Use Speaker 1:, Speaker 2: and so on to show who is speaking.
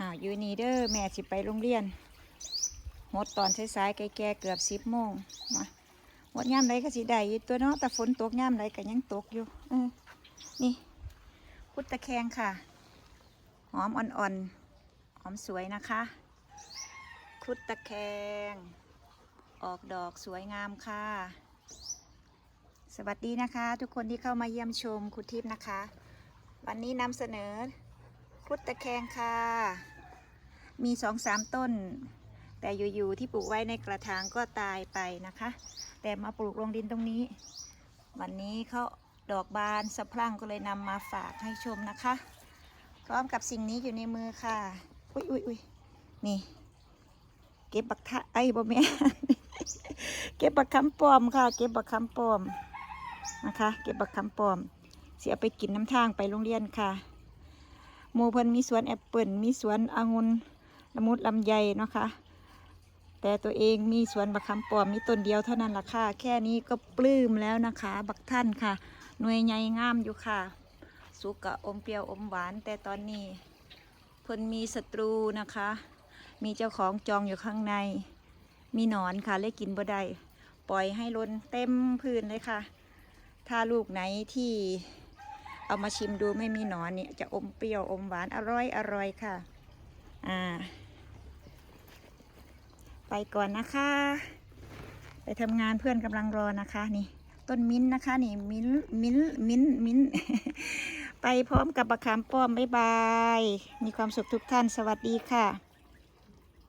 Speaker 1: อ่าวยู่นี่เด้อแม่สิไปโรงเรียนหมดตอนสายๆแก่ๆเกือบสิบโมงมาหมดย่ามไรก็สิได้ตัวเนาะแต่ฝนตกย่ามไรก็ยังตกอยู่อนี่พุทธแคงค่ะ หอมอ่อนๆ หอมสวยนะคะคุดตะแคง ออกดอกสวยงามค่ะ สวัสดีนะคะ ทุกคนที่เข้ามาเยี่ยมชมคุดทิพย์นะคะ วันนี้นำเสนอ คุดตะแคงค่ะ มีสองสามต้น แต่อยู่ๆที่ปลูกไว้ในกระถางก็ตายไปนะคะ แต่มาปลูกลงดินตรงนี้ วันนี้เขาดอกบานสะพรั่งก็เลยนำมาฝากให้ชมนะคะ พร้อมกับสิ่งนี้อยู่ในมือค่ะ อุ้ยอุ้ยอุ้ยนี่ เก็บบักทะไอ้บ่แม่นเก็บบักคำปลอมค่ะ เก็บบักคำปลอมนะคะ เก็บบักคำปลอม เสียไปกินน้ำทางไปโรงเรียนค่ะ หมู่เพิ่นมีสวนแอปเปิลมีสวนองุ่นละมุดลำไยเนาะค่ะแต่ตัวเองมีสวนบักคำปอมมีต้นเดียวเท่านั้นล่ะค่ะ แค่นี้ก็ปลื้มแล้วนะคะ บักท่านค่ะ หน่วยใหญ่งามอยู่ค่ะ สุกกะอมเปรี้ยวอมหวาน แต่ตอนนี้เพิ่นมีศัตรูนะคะ มีเจ้าของจองอยู่ข้างใน มีหนอนค่ะเลยกินบ่ได้ปล่อยให้ล้นเต็มพื้นเลยค่ะ ถ้าลูกไหนที่ เอามาชิมดูไม่มีหนอนเนี่ยจะอมเปรี้ยวอมหวานอร่อยอร่อยค่ะ อ่า ไปก่อนนะคะ ไปทำงานเพื่อนกำลังรอนะคะ นี่ ต้นมิ้นนะคะ นี่มิ้นมิ้นมิ้นมิ้นไปพร้อมกับบักขามป้อมบ๊ายบาย มีความสุขทุกท่านสวัสดีค่ะ